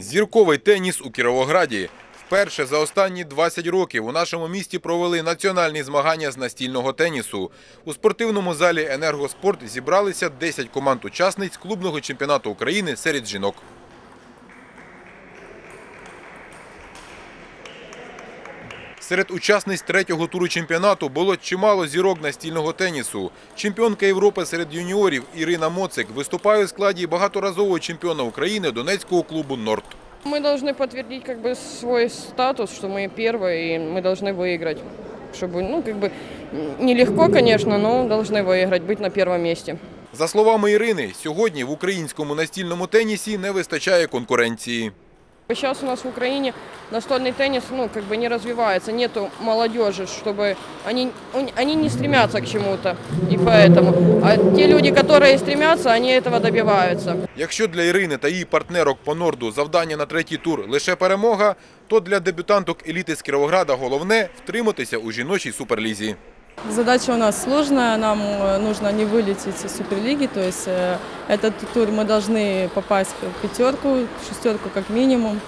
Зірковий теніс у Кіровограді. Вперше за останні 20 років у нашому місті провели національні змагання з настільного тенісу. У спортивному залі «Енергоспорт» зібралися 10 команд учасниць клубного чемпіонату України серед жінок. Серед учасниць третього туру чемпіонату було чимало зірок настільного тенісу. Чемпіонка Європи серед юніорів Ірина Моцик виступає у складі багаторазового чемпіона України Донецького клубу «Норд». Мы должны подтвердить как бы свой статус, что мы первые, и мы должны выиграть. Чтобы, ну, как бы, нелегко, конечно, но должны выиграть, быть на первом месте. За словами Ірини, сьогодні в українському настільному тенісі не вистачає конкуренції. Сейчас у нас в Украине настольный теннис, ну, как бы не развивается, нету молодежи, чтобы они, он- они не стремятся к чему-то, и поэтому. А те люди, которые стремятся, они этого добиваются. Якщо для Ірини та її партнерок по норду завдання на третій тур лише перемога, то для дебютанток еліти з Кіровограда головне втриматися у жіночій суперлізі. Задача у нас сложная, нам э, нужно не вылететь из Суперлиги, то есть э, этот тур мы должны попасть в пятерку, в шестерку как минимум.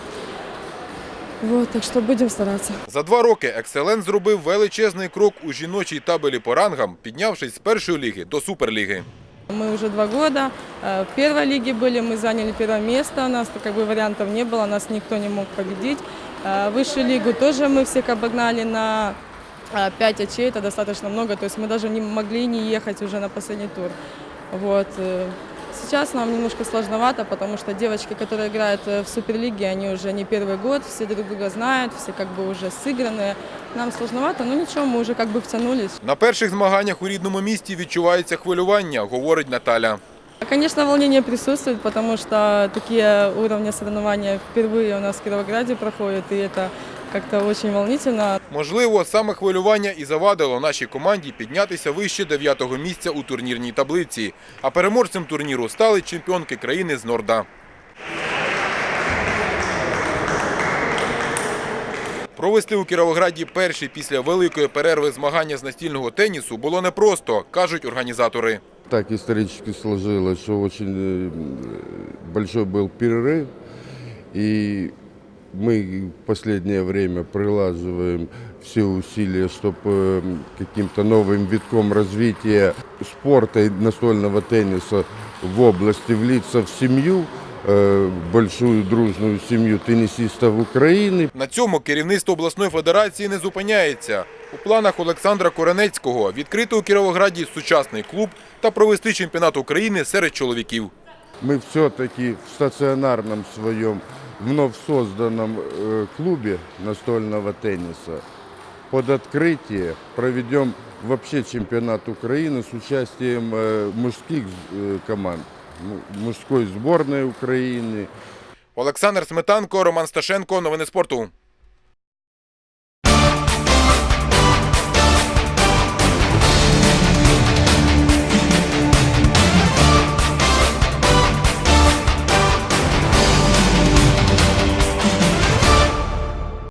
Вот, так что будем стараться. За два роки Екселент зробив величезний крок у жіночій табелі по рангам, піднявшись з першої ліги до суперліги. Мы уже два года э, в первой лиге были, мы заняли первое место, у нас как бы вариантов не было, нас никто не мог победить. Э, Высшую лигу тоже мы всех обогнали на 5 очей, это достаточно много, то есть мы даже не могли не ехать уже на последний тур. Вот. э, Сейчас нам немножко сложновато, потому что девочки, которые играют э, в Суперлиге, они уже не первый год, все друг друга знают, все как бы уже сыгранные. Нам сложновато, но ничего, мы уже как бы втянулись. На перших змаганнях у рідному місті відчувається хвилювання, говорить Наталя. Конечно, волнение присутствует, потому что такие уровни соревнования впервые у нас в Кировограде проходят, и это как-то очень волнительно. Можливо, саме хвилювання і завадило нашій команді піднятися вище дев'ятого місця у турнірній таблиці. А переможцем турніру стали чемпіонки країни з Норда. Провести у Кіровограді перші після великої перерви змагання з настільного тенісу було непросто, кажуть організатори. Так исторически сложилось, что очень э, большой был перерыв, и мы в последнее время прилаживаем все усилия, чтобы каким-то новым витком развития спорта и настольного тенниса в области влиться в семью, э, большую дружную семью теннисистов Украины. На цьому керівництво обласної федерації не зупиняється. У планах Олександра Коренецького відкрити у Кіровограді сучасний клуб та провести чемпіонат України серед чоловіків. мы все-таки в стационарном своем вновь созданном э, клубе настольного тенниса под открытие проведем вообще чемпионат Украины с участием э, мужских э, команд, му- мужской сборной Украины, Олександр Сметанко, Роман Сташенко. Новини спорту.